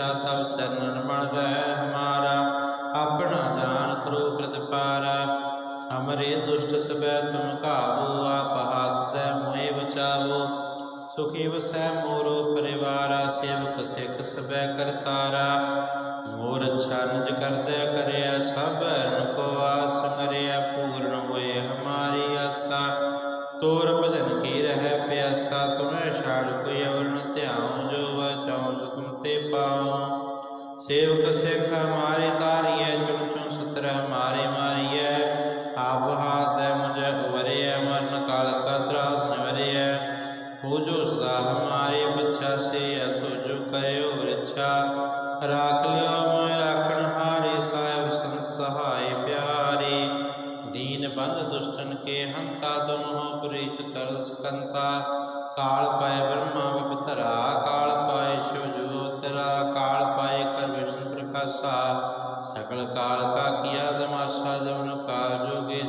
ਇੱਛਾ ਤਬ ਚਰਨਨ ਬਣ ਰਹਿ ਹਮਾਰਾ, ਆਪਣਾ ਜਾਣ ਕਰੋ ਪ੍ਰਤਪਾਰਾ। ਹਮਰੇ ਦੁਸ਼ਟ ਸਬੈ ਤੁਮ ਕਾਬੂ ਆਪ ਹਾਥ ਦੇ ਮੋਏ ਬਚਾਵੋ। ਸੁਖੀ ਵਸੈ ਮੋਰੋ ਪਰਿਵਾਰਾ, ਸੇਵਕ ਸਿਖ ਸਬੈ ਕਰਤਾਰਾ। ਮੋਰ ਛੰਜ ਕਰਦੈ ਕਰਿਆ ਸਭ ਰਨ ਕੋ ਕੇ ਹੰਤਾ ਤੁਮ ਤਰਸ ਸਕੰਤਾ। ਕਾਲ ਪਾਏ ਬ੍ਰਹਮਾ ਵਿਪਤਰਾ, ਕਾਲ ਪਾਏ ਸ਼ਿਵ ਜੋਤਰਾ, ਕਾਲ ਪਾਏ ਕਰ ਵਿਸ਼ਨ ਪ੍ਰਕਾਸ਼ਾ। ਸਕਲ ਕਾਲ ਕਾ ਕੀਆ ਤਮਾਸ਼ਾ ਜਵਨ ਕਾਲ ਜੋਗੇ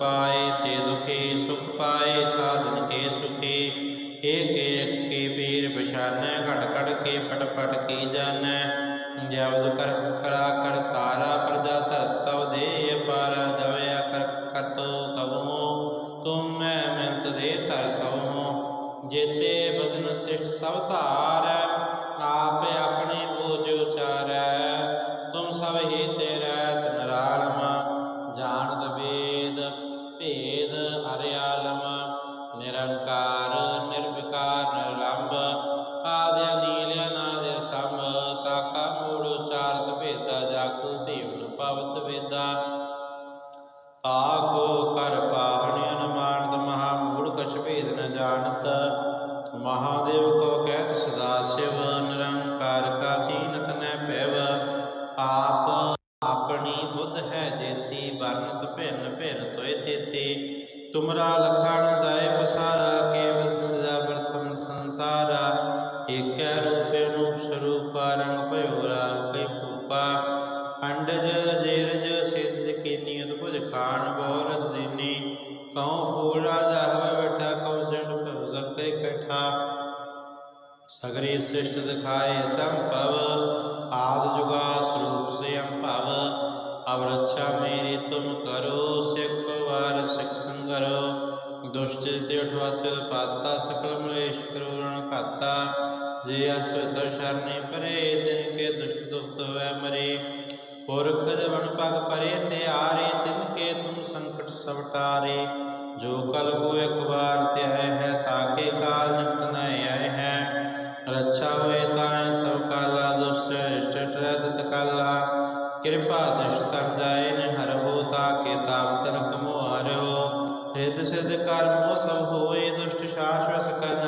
ਪਾਏ ਤੇ ਦੁਖੀ ਸੁਖ ਪਾਏ, ਸਾਧਨ ਕੇ ਸੁਖੀ। ਏਕ ਏਕ ਕੇ ਪੀਰ ਪਛਾਨੈ ਘਟ ਘਟ ਕੇ ਫਟ ਫਟ ਕੀ ਜਾਣੈ ਜਬਦ ਕਰ, ਕਰਾ ਕਰ ਤਾਰਾ ਪ੍ਰਜਾ ਧਰਤ ਦੇ ਅਪਾਰ ਜਵਿ ਕਰ, ਕਰਤੋ ਕਬੂ ਤੁਮ ਮੈਂ ਮਿਲਤ ਦੇ ਧਰ ਸਭੂ ਜੇਤੇ ਬਦਨ ਸਿਖ ਸਭ ਧਾਰੈ ਆਪਣੀ ਬੁੱਧ ਹੈ ਜੇਤੀ ਵਰਨਤ ਭਿੰਨ ਭਿੰਨ ਤੋਏ ਤੇਤੀ। ਤੁਮਰਾ ਲਖਣ ਜਾਏ ਪਸਾਰਾ ਕੇ ਵਸਦਾ ਪ੍ਰਥਮ ਸੰਸਾਰਾ। ਏਕੈ ਰੂਪੇ ਅਨੂਪ ਸਰੂਪਾ, ਰੰਗ ਭਇਓਰਾ ਕੈ ਭੂਪਾ। ਅੰਡਜ, ਜੇਰਜ ਸਿੱਧ ਕੀਨੀ ਅਦਭੁਜ ਖਾਨ ਬਹੁ ਰਸ ਦੇਨੀ। ਕਉ ਫੂਲ ਰਾਜਾ ਬੈਠਾ, ਕਉ ਸਿੰਡ ਭਉ ਸਕਰੇ ਕਠਾ ਸਗਰੇ ਸ੍ਰਿਸ਼ਟ ਦਿਖਾਏ ਚਮ ਜਵਨ ਪਰੇ ਤੇ ਆਰੇ, ਤਿਨ ਕੇ ਤੁਮ ਸੰਕਟ ਸਭ ਜੋ ਕਲ ਕੋ ਇੱਕ ਵਾਰ ਤੇ ਆਏ ਹੈ ਤਾਕੇ ਕਾਲ ਨਿਕਟ ਨ ਆਏ ਹੈ। ਰੱਛਾ ਹੋਏ ਤਾਏ, ਸਭ ਕਾਲਾ, ਦੁਸ਼ਟ ਟਰਦ ਤਕਾਲਾ ਕਿਰਪਾ ਦ੍ਰਿਸ਼ਟ ਤਰ ਜਾਏ ਨ ਹਰ ਹੋ ਤਾਕੇ ਤਾਪ ਤਨਕ ਮੋਹ ਹੋ। ਰਿੱਧ ਸਿਧ ਕਰਮ ਸਭ ਹੋਏ, ਦੁਸ਼ਟ ਸ਼ਾਸ਼ਵਸ ਕਰ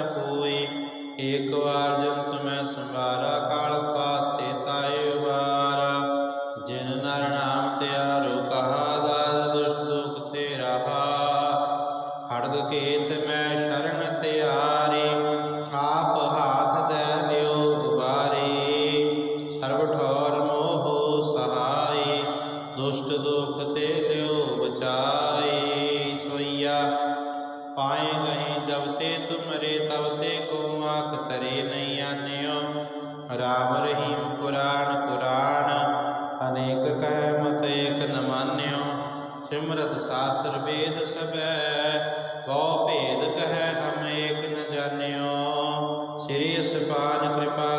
ਜਾਣਿਓ ਅਸਪਾਨ ਕਿਰਪਾ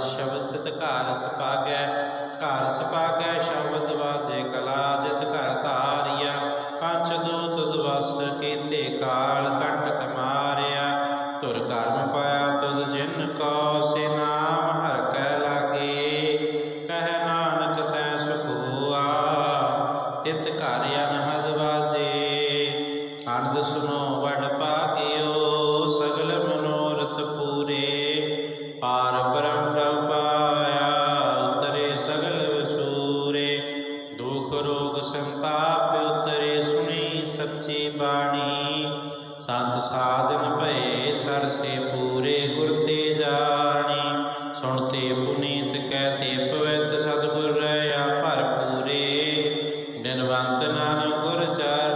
ਸ਼ਬਦ ਤਿਤ ਘਰ ਸਪਾਗੈ ਘਰ ਸਪਾਗੈ ਸ਼ਬਦ ਬਿਨਵੰਤ ਨਾਨਕ ਗੁਰ ਚਰਨ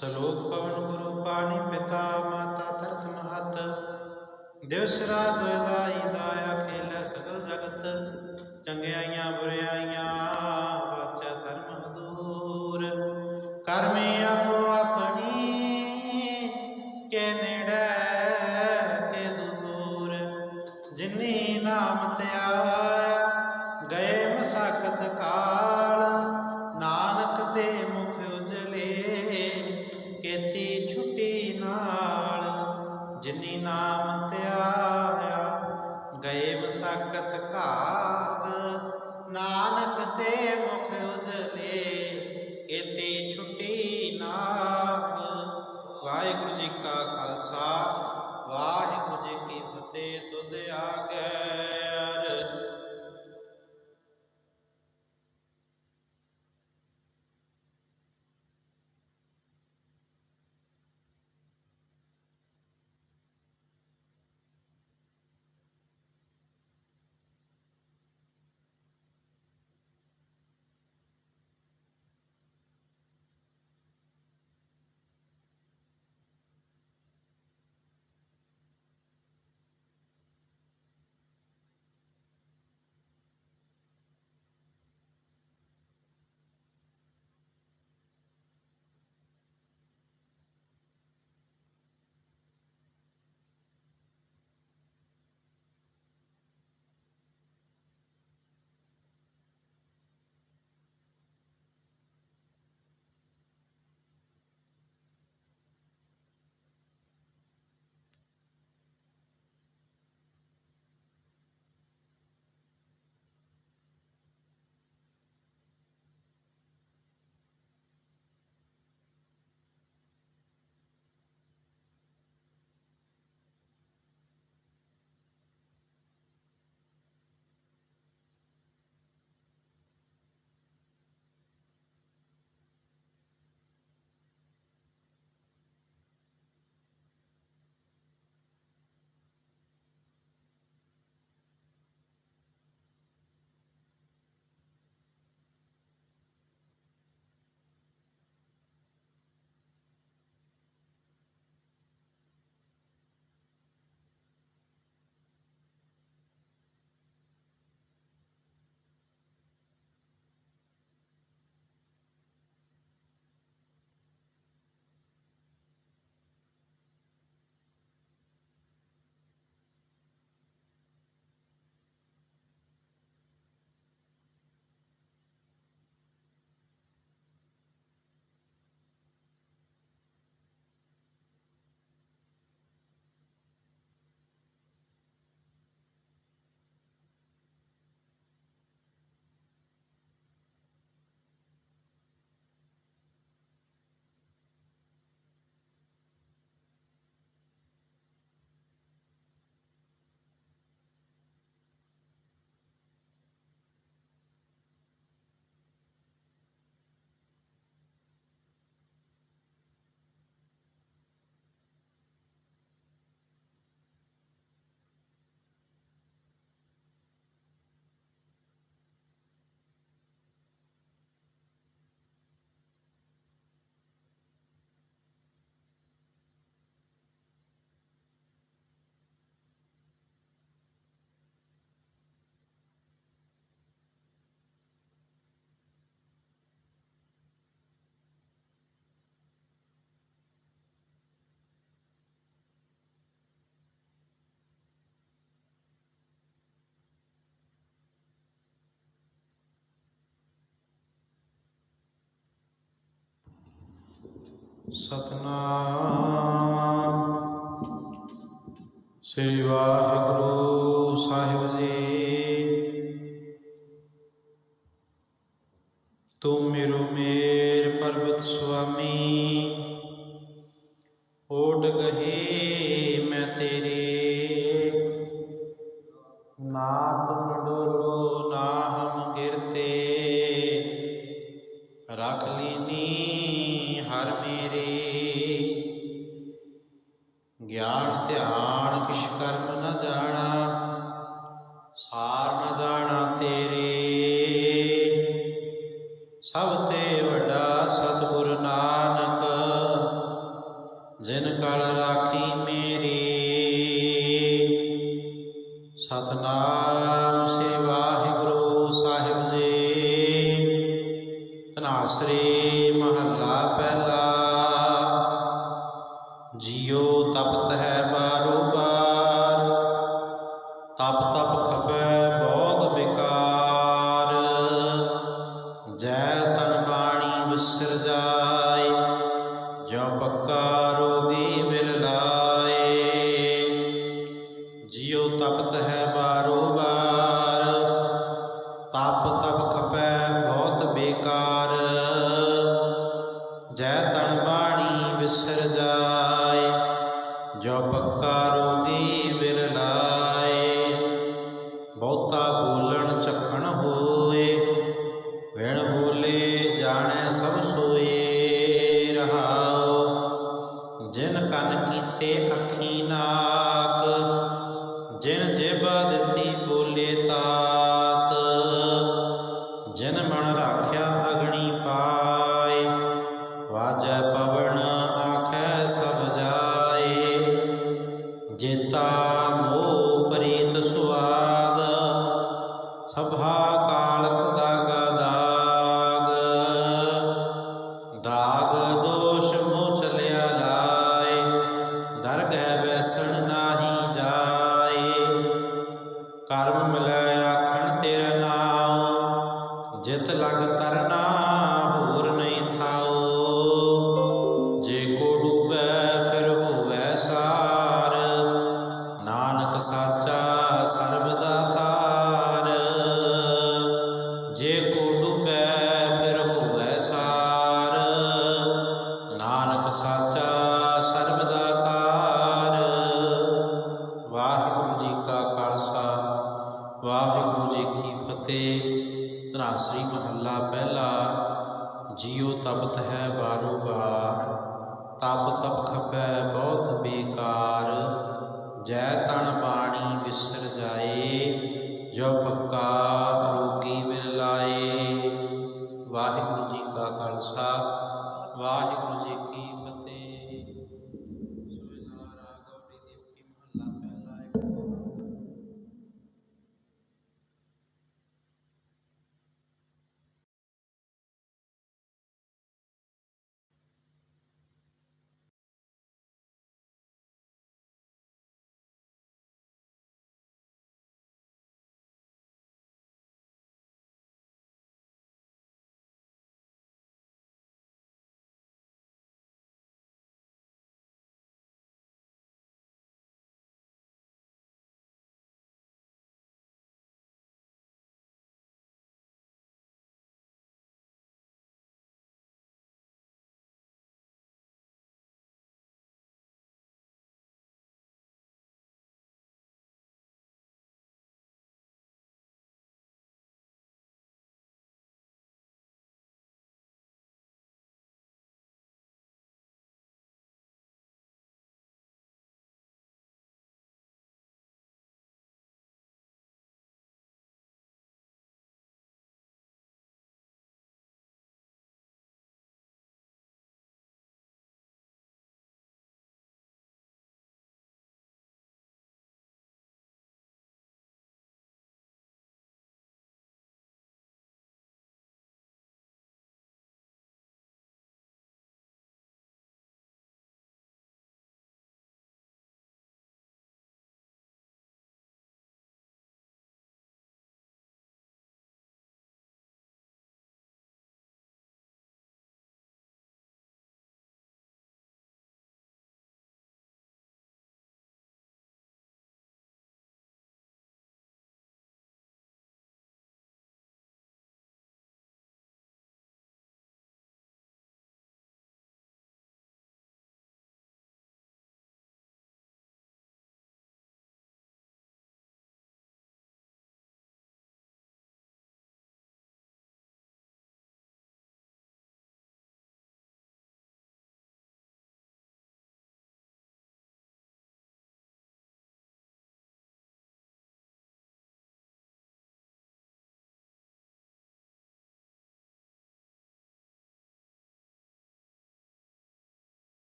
ਸਲੋਕ ਪਵਨ ਗੁਰੂ ਪਾਣੀ ਪਿਤਾ ਮਾਤਾ ਧਰਤ ਮਹਤ। ਦਿਵਸ ਰਾਤ ਦਾਈ ਦਾਇਆ ਖੇਲੇ ਸਗਲ ਜਗਤ। ਚੰਗਿਆਈਆਂ ਬੁਰਿਆਈਆਂ ਸਤਨਾਮ। ਸ੍ਰੀ ਵਾਹਿਗੁਰੂ ਸਾਹਿਬ ਜੀ। ਤੂੰ ਮੇਰੋ ਮੇ ज्ञान ਜੈ ਤਨ ਬਾਣੀ ਵਿਸਰ ਜਾਏ ਜੋ ਪੱਕਾ